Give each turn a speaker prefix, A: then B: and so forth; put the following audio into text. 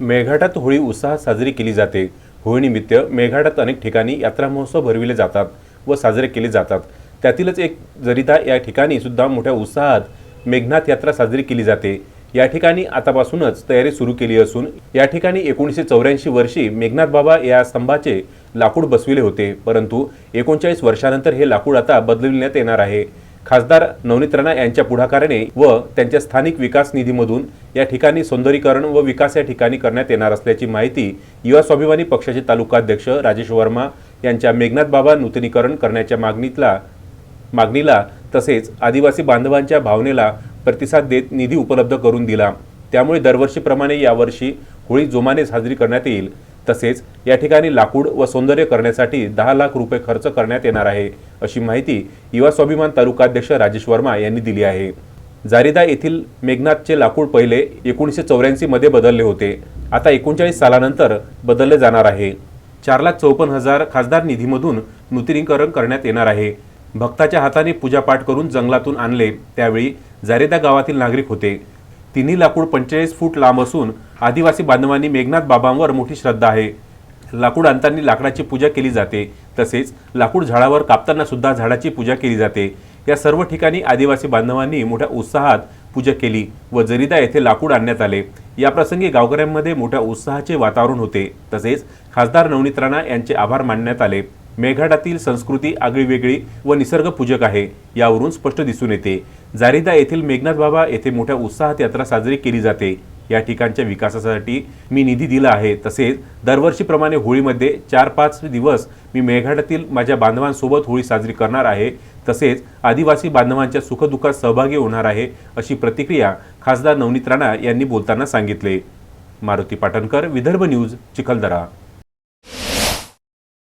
A: मेळघाटात होळी उत्साहात साजरी केली जाते. होळीनिमित्त मेळघाटात अनेक ठिकाणी यात्रा महोत्सव भरविले जातात व साजरे केले जातात. त्यातीलच एक जरिता या ठिकाणी सुद्धा मोठ्या उत्साहात मेघनाथ यात्रा साजरी केली जाते. या ठिकाणी आतापासूनच तयारी सुरू केली असून या ठिकाणी एकोणीसशे चौऱ्याऐंशी वर्षी मेघनाथ बाबा या स्तंभाचे लाकूड बसविले होते. परंतु एकोणचाळीस वर्षानंतर हे लाकूड आता बदलविण्यात येणार आहे. खासदार नवनीत राणा यांच्या पुढाकाराने व त्यांच्या स्थानिक विकास निधीमधून या ठिकाणी सौंदर्यीकरण व विकास या ठिकाणी करण्यात येणार असल्याची माहिती युवा स्वाभिमानी पक्षाचे तालुकाध्यक्ष राजेश वर्मा यांच्या मेघनाथ बाबा नूतनीकरण करण्याच्या मागणीतला मागणीला तसेच आदिवासी बांधवांच्या भावनेला प्रतिसाद देत निधी उपलब्ध करून दिला. त्यामुळे दरवर्षीप्रमाणे यावर्षी होळी जोमाने साजरी करण्यात येईल. तसेच या ठिकाणी लाकूड व सौंदर्य करण्यासाठी दहा लाख रुपये खर्च करण्यात येणार आहे. अशी माहिती युवा स्वाभिमान तालुकाध्यक्ष राजेश वर्मा यांनी दिली आहे. जारिदा येथील मेघनाथचे लाकूड पहिले एकोणीसशे चौऱ्याऐंशीमध्ये बदलले होते. आता एकोणचाळीस सालानंतर बदलले जाणार आहे. चार लाख चौपन्न हजार खासदार निधीमधून नूतनीकरण करण्यात येणार आहे. भक्ताच्या हाताने पूजापाठ करून जंगलातून आणले त्यावेळी जारेदा गावातील नागरिक होते. तिन्ही लाकूड पंचेचाळीस फूट लांब असून आदिवासी बांधवांनी मेघनाथ बाबांवर मोठी श्रद्धा आहे. लाकूड आणताना लाकडाची पूजा केली जाते. तसेच लाकूड झाडावर कापताना सुद्धा झाडाची पूजा केली जाते. या सर्व ठिकाणी आदिवासी बांधवांनी मोठ्या उत्साहात पूजा केली व जरिदा येथे लाकूड आणण्यात आले. याप्रसंगी गावकऱ्यांमध्ये मोठ्या उत्साहाचे वातावरण होते. तसेच खासदार नवनीत राणा यांचे आभार मानण्यात आले. मेघाटातील संस्कृती आगळीवेगळी व निसर्गपूजक आहे यावरून स्पष्ट दिसून येते. जारिदा येथील मेघनाथ बाबा येथे मोठ्या उत्साहात यात्रा साजरी केली जाते. या ठिकाणच्या विकासासाठी मी निधी दिला आहे. तसेच दरवर्षीप्रमाणे होळीमध्ये चार पाच दिवस मी मेळघाटातील माझ्या बांधवांसोबत होळी साजरी करणार आहे. तसेच आदिवासी बांधवांच्या सुखदुःखात सहभागी होणार आहे अशी प्रतिक्रिया खासदार नवनीत राणा यांनी बोलताना सांगितले. मारुती पाटणकर विदर्भ न्यूज चिखलदरा.